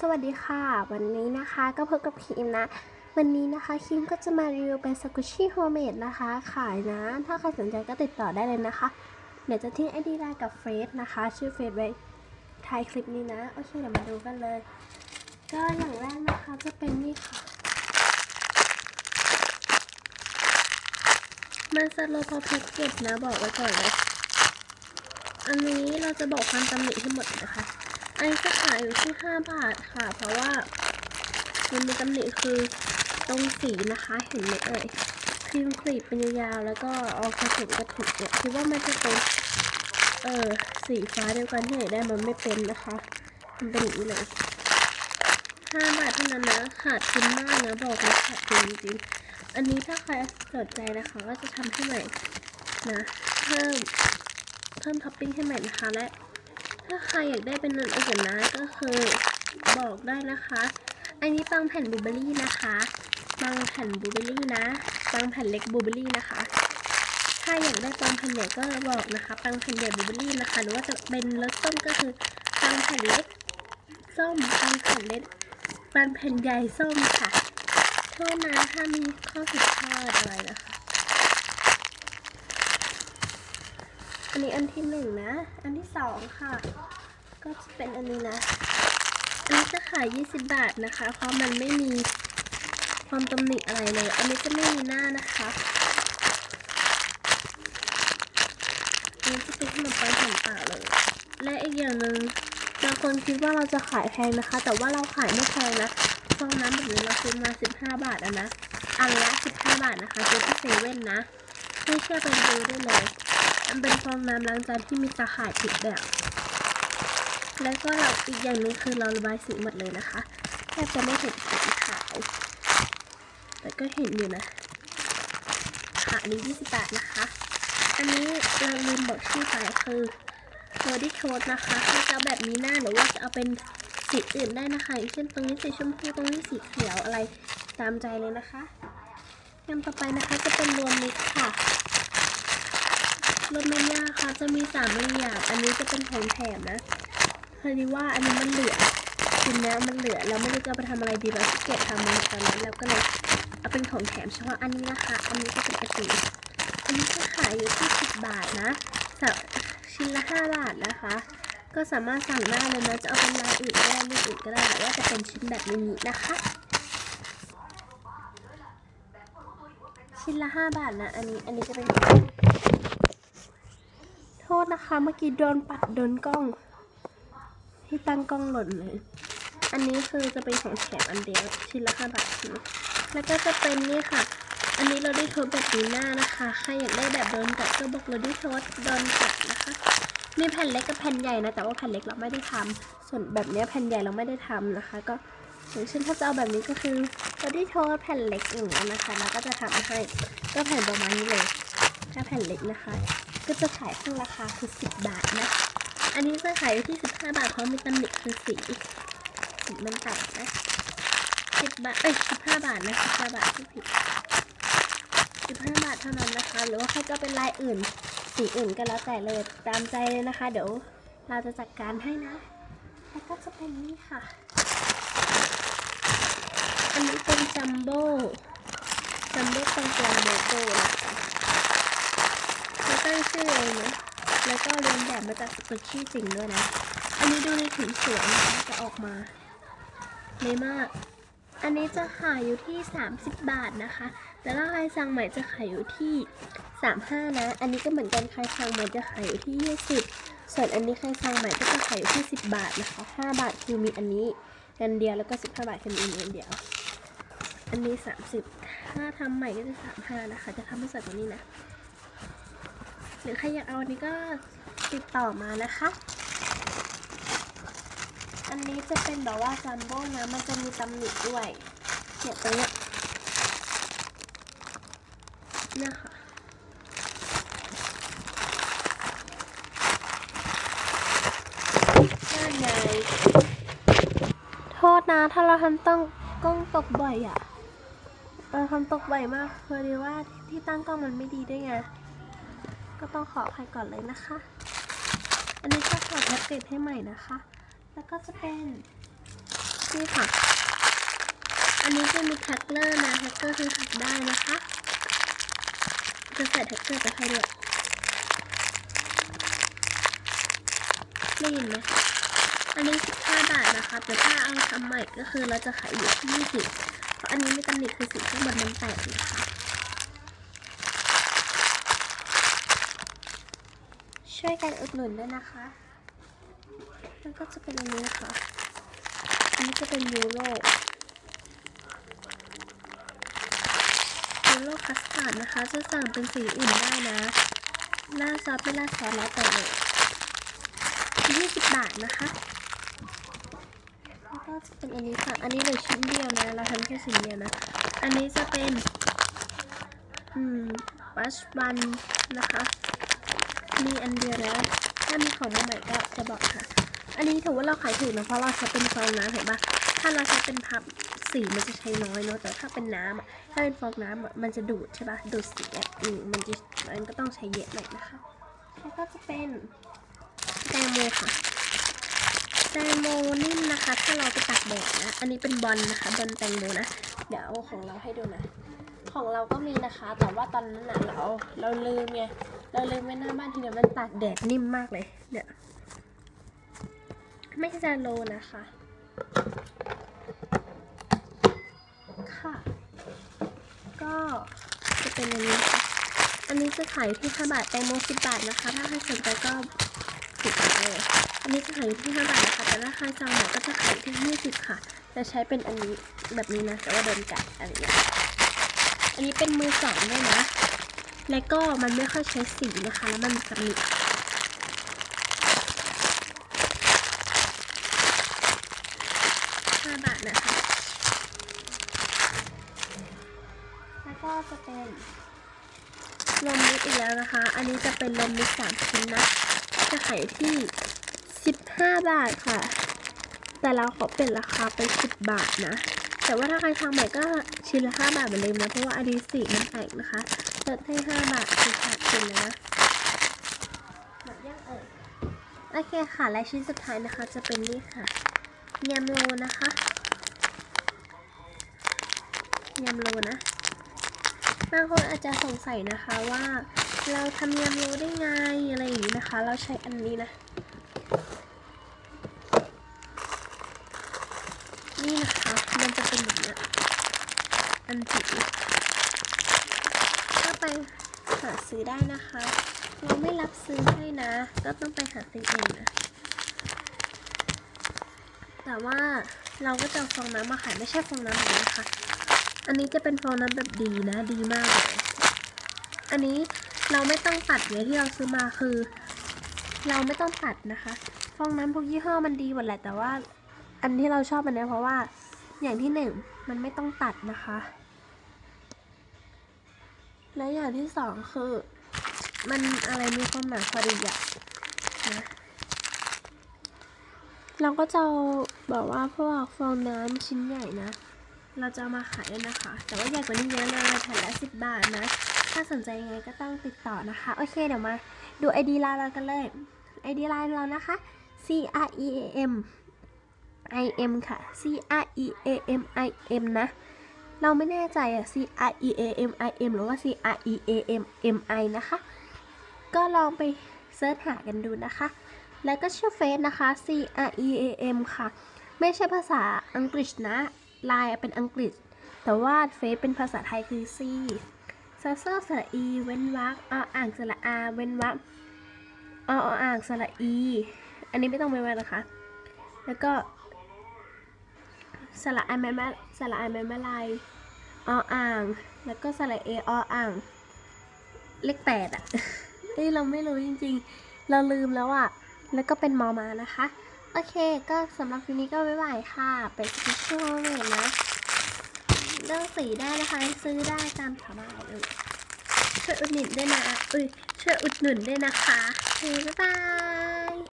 สวัสดีค่ะ วันนี้นะคะก็พบกับคิมนะ วันนี้นะคะคิมก็จะมารีวิวเป็นสกุชชี่โฮมเมดนะคะ ขายนะ ถ้าใครสนใจก็ติดต่อได้เลยนะคะ เดี๋ยวจะทิ้งไอดีไลน์กับเฟซนะคะ ชื่อเฟซไว้ท้ายคลิปนี้นะ โอเค เดี๋ยวมาดูกันเลย ก็อย่างแรกนะคะจะเป็นนี่ค่ะ มันสโลพอแพ็กเกจนะ บอกไว้ก่อนเลย อันนี้เราจะบอกความตำหนิให้หมดนะคะ อันนี้จะขายอยู่ที่ 5 บาทค่ะ เพราะว่ามันมีตำหนิคือตรงสีนะคะ เห็นไหมเอ่ยครีมครีบเป็นยาวๆแล้วก็เอาผสมกระถุกเนี่ยคิดว่ามันจะเป็นเออสีฟ้าเดียวกันที่ไหนได้มันไม่เป็นนะคะ มันเป็นอย่างนี้เลย5บาทเท่านั้นนะขาดทุนมากนะบอกเลยขาดทุนจริงๆอันนี้ถ้าใครสนใจนะคะก็จะทำให้ใหม่นะเพิ่มเพิ่มท็อปปิ้งให้ใหม่นะคะและ ถ้าใครอยากได้เป็นอันอื่นนะก็คือบอกได้นะคะ อันนี้ปังแผ่นบูเบอรี่นะคะปังแผ่นบูเบอรี่นะปังแผ่นเล็กบูเบอรี่นะคะ ถ้าอยากได้ปังแผ่นใหญ่ก็บอกนะคะปังแผ่นใหญ่บูเบอร์รี่นะคะ หรือว่าจะเป็นรสส้มก็คือปังแผ่นเล็กส้มปังแผ่นเล็กปังแผ่นใหญ่ส้มค่ะโทษนะถ้ามีข้อผิดพลาดอะไรนะคะ อันนี้อันที่หนึ่งนะ อันที่สองค่ะ ก็จะเป็นอันนี้นะ อันนี้จะขาย 20 บาทนะคะ เพราะมันไม่มีความตำหนิอะไรเลย อันนี้จะไม่มีหน้านะคะอันนี้จะเป็นขนมปังแผ่นเปล่าเลย และอีกอย่างหนึ่งบางคนคิดว่าเราจะขายแพงนะคะ แต่ว่าเราขายไม่แพงนะฟองน้ำแบบนี้เราซื้อมา 15 บาทอะนะ อันละ 15 บาทนะคะซื้อที่เซเว่นนะ ไม่เชื่อไปดูได้เลย มันเป็นฟองน้ำล้างจานที่มีตาข่ายผิดแบบ แล้วก็เราอีกอย่างนึงคือเราระบายสีหมดเลยนะคะแทบจะไม่เห็นสีขาว แต่ก็เห็นอยู่นะค่ะอันนี้20บาทนะคะ อันนี้เราลืมบอกชื่อไปคือ body coat นะคะถ้าจะเอาแบบมีหน้าหรือว่าจะเอาเป็นสีอื่นได้นะคะอย่างเช่นตรงนี้สีชมพูตรงนี้สีเขียวอะไรตามใจเลยนะคะยำต่อไปนะคะจะเป็นรวมมิตรค่ะ รถเมล่าค่ะจะมีสามอย่างอันนี้จะเป็นของแถมนะพอดีว่าอันนี้มันเหลือกินแล้วมันเหลือเราไม่รู้จะไปทำอะไรดีเราขี้เกียจทำมันตอนนั้นเราก็เลยเอาเป็นของแถมเฉพาะอันนี้นะคะ อันนี้ก็เป็นกระติอันนี้จะขายอยู่ที่สิบบาทนะชิ้นละห้าบาทนะคะ ก็สามารถสั่งได้เลยนะจะเอาเป็นลายอื่นก็ได้รูปอื่นก็ได้หรือว่าจะเป็นชิ้นแบบมินินะคะชิ้นละห้าบาทนะ อันนี้ อันนี้จะเป็น ษนะคะ เมื่อกี้โดนปัดโดนกล้อง ที่ตั้งกล้องหล่นเลย อันนี้คือจะเป็นของแถมอันเดียวชิ้นละห้าบาทใช่ไหมแล้วก็จะเป็นนี่ค่ะ อันนี้เราได้โทษแบบนี้หน้านะคะ ใครอยากได้แบบโดนกัดก็บอกเราได้โทษโดนกัดนะคะ มีแผ่นเล็กกับแผ่นใหญ่นะ แต่ว่าแผ่นเล็กเราไม่ได้ทำส่วนแบบนี้แผ่นใหญ่เราไม่ได้ทำนะคะ ก็อย่างเช่นถ้าจะเอาแบบนี้ก็คือเราได้โทษแผ่นเล็กอย่างนี้นะคะ แล้วก็จะทำให้ก็แผ่นประมาณนี้เลยถ้าแผ่นเล็กนะคะ ก็จะขายข้งราคาคือ 10 บาทนะ อันนี้จะขายที่ 15 บาทเพราะมีตำหนิคือสีสีมันต่างนะ10บาท เอ้ย15 บาทนะ15บาทที่ผิด15 บาทเท่านั้นนะคะ หรือว่าใครจะเป็นลายอื่น สีอื่นก็แล้วแต่เลยตามใจเลยนะคะ เดี๋ยวเราจะจัดการให้นะ แล้วก็จะเป็นนี่ค่ะ อันนี้เป็นจัมโบ้จัมโบ้ตรงกลางโลโก้นะคะ ตั้งชื่อเองนะแล้วก็เรียนแบบมาจากสกุชชี่สิงด้วยนะ อันนี้ดูในถุงสวยนะคะจะออกมาไม่มาก อันนี้จะขายอยู่ที่ 30 บาทนะคะแต่ถ้าใครสั่งใหม่จะขายอยู่ที่ 35 นะ อันนี้ก็เหมือนกันใครสั่งใหม่จะขายอยู่ที่ 20 ส่วนอันนี้ใครสั่งใหม่ก็จะขายอยู่ที่ 10 บาทนะคะ 5 บาทคือมีอันนี้อันเดียวแล้วก็ 15 บาทคือมีอันเดียว อันนี้ 30 ถ้าทำใหม่ก็จะ 35 นะคะ จะทำให้สวยกว่านี้นะ หรือใครอยากเอาอันนี้ก็ติดต่อมานะคะ อันนี้จะเป็นแบบว่าจัมโบ้นะ มันจะมีตำหนิด้วยเนี่ยตรงเนี้ยเนี่ยค่ะนั่นไงโทษนะ ถ้าเราทำต้องกล้องตกบ่อยอะเราทำตกบ่อยมากพอดีว่าที่ตั้งกล้องมันไม่ดีด้วยไง ก็ต้องขออภัยก่อนเลยนะคะ อันนี้ก็ขอแพ็กเกจให้ใหม่นะคะ แล้วก็จะเป็นนี่ค่ะ อันนี้จะมีแท็กเลอร์นะแท็กเกอร์คือหักได้นะคะ จะใส่แท็กเกอร์ไปให้ด้วยได้ยินไหมอันนี้ 15 บาทนะคะ แต่ถ้าเอาทำใหม่ก็คือเราจะขายอยู่ที่20เพราะอันนี้ไมีตำหนิคือสีข้างบนมันแตกนะคะ ช่วยกันอุดหนุนด้วยนะคะแล้วก็จะเป็นอันนี้ค่ะอันนี้จะเป็นยูโรยูโรคัสตาร์ดนะคะ จะสั่งเป็นสีอื่นได้นะล่าซอสไม่ล่าซอสแล้วแต่เลย20บาทนะคะแล้วก็จะเป็นอันนี้ค่ะอันนี้เหลือชิ้นเดียวนะ เราทำแค่ชิ้นเดียวนะ อันนี้จะเป็น อืมบัชบันนะคะ มีอันเดียวแล้วถ้ามีของใหม่ก็จะบอกค่ะ อันนี้ถือว่าเราขายถูกนะเพราะเราใช้เป็นฟองน้ำเห็นปะถ้าเราใช้เป็นพับสีมันจะใช้น้อยเนาะแต่ถ้าเป็นน้ำถ้าเป็นฟองน้ำมันจะดูดใช่ปะดูดสีอะอืมมันจะมันก็ต้องใช้เยอะหน่อยนะคะแล้วก็จะเป็นแตงโมค่ะแตงโมนิ่มนะคะ ถ้าเราไปตักแดดนะ อันนี้เป็นบอลนะคะบอลแตงโมนะ เดี๋ยวเอาของเราให้ดูนะ ของเราก็มีนะคะ แต่ว่าตอนนั้นนะเราเราลืมไง เราเลืมไว้หน้าบ้านทีเดียวมันตากแดดนิ่มมากเลยเนี่ยไม่ใช่จานโลนะคะ ค่ะ ก็จะเป็นอันนี้ค่ะอันนี้จะขายที่ 5 บาทแตงโม10 บาทนะคะ ถ้าใครสนใจก็ติดต่อเลยอันนี้จะขายที่ 5 บาทนะคะ แต่ถ้าใครสั่งใหม่ก็จะขายที่ 20 ค่ะ จะใช้เป็นอันนี้แบบนี้นะ แต่ว่าโดนกัดอะไรอย่างเงี้ยอันนี้เป็นมือสองด้วยนะ แล้วก็มันไม่ค่อยใช้สีนะคะ แล้วมันมีห้าบาทนะคะ แล้วก็จะเป็นลมมิดอีกแล้วนะคะ อันนี้จะเป็นลมมิดสามชิ้นนะ จะขายที่สิบห้าบาทค่ะ แต่เราขอเป็นราคาไปสิบบาทนะ แต่ว่าถ้าใครทำใหม่ก็ชิ้นละ5บาทเหมือนเดิมนะ เพราะว่าอันนี้สีมันแตกนะคะ ลดให้ 5 บาทคือขาดทุนเลยนะหมดยังเอ่ยโอเคค่ะและชิ้นสุดท้ายนะคะ จะเป็นนี่ค่ะยำโลนะคะยำโลนะบางคนอาจจะสงสัยนะคะว่าเราทำยำโลได้ไงอะไรอย่างนี้นะคะ เราใช้อันนี้นะ นี่นะคะ มันจะเป็นแบบเนี้ยอันจิ๋วก็ไปหา ซื้อได้นะคะ เราไม่รับซื้อให้นะ ก็ต้องไปหาซื้อเองนะ แต่ว่าเราก็จะฟองน้ำมาขายไม่ใช่ฟองน้ำแบบนี้นะคะอันนี้จะเป็นฟองน้ำแบบดีนะดีมากเลย อันนี้เราไม่ต้องตัดเลยที่เราซื้อมาคือ เราไม่ต้องตัดนะคะ ฟองน้ำทุกยี่ห้อมันดีหมดแหละแต่ว่า อันที่เราชอบอันเนี้ยเพราะว่าอย่างที่หนึ่งมันไม่ต้องตัดนะคะ และอย่างที่สองคือ มันอะไรมีความหนาพอดีอะนะเราก็จะบอกว่าพวกฟองน้ำชิ้นใหญ่นะ เราจะเอามาขายด้วยนะคะ แต่ว่าใหญ่กว่านี้เยอะเลยแผ่นละสิบบาทนะ ถ้าสนใจยังไงก็ต้องติดต่อนะคะ โอเคเดี๋ยวมาดู ID ไลน์เรากันเลย ID ไลน์เรานะคะ C R E A M I M ค่ะ C R E A M I M นะ เราไม่แน่ใจอะ C R E A M I M หรือว่า C R E A M M I นะคะ ก็ลองไปเซิร์ชหากันดูนะคะ แล้วก็ชื่อเฟซนะคะ C R E A M ค่ะ ไม่ใช่ภาษาอังกฤษนะไลน์เป็นอังกฤษ แต่ว่าเฟซเป็นภาษาไทยคือ C ซาซาสระอี เว้นวรรคออ่างสระอา เว้นวรรคออ่างสระอี อันนี้ไม่ต้องเว้นวรรคนะคะ แล้วก็สระไอแม่แม่ สระไอแมม่ลายออ่าง แล้วก็สระเอออ่าง เลขแปดอะเอ้ยเราไม่รู้จริงๆ เราลืมแล้วอะ แล้วก็เป็นมอมานะคะ โอเค ก็สำหรับคลิปนี้ก็บ๊ายบายค่ะไปสช่วงเลยนะ เลือกสีได้นะคะ ซื้อได้ตามสบายเลยช่วยอุดหนุนด้วยนะอุ้ยช่วยอุดหนุนด้วยนะคะคบ๊ายบาย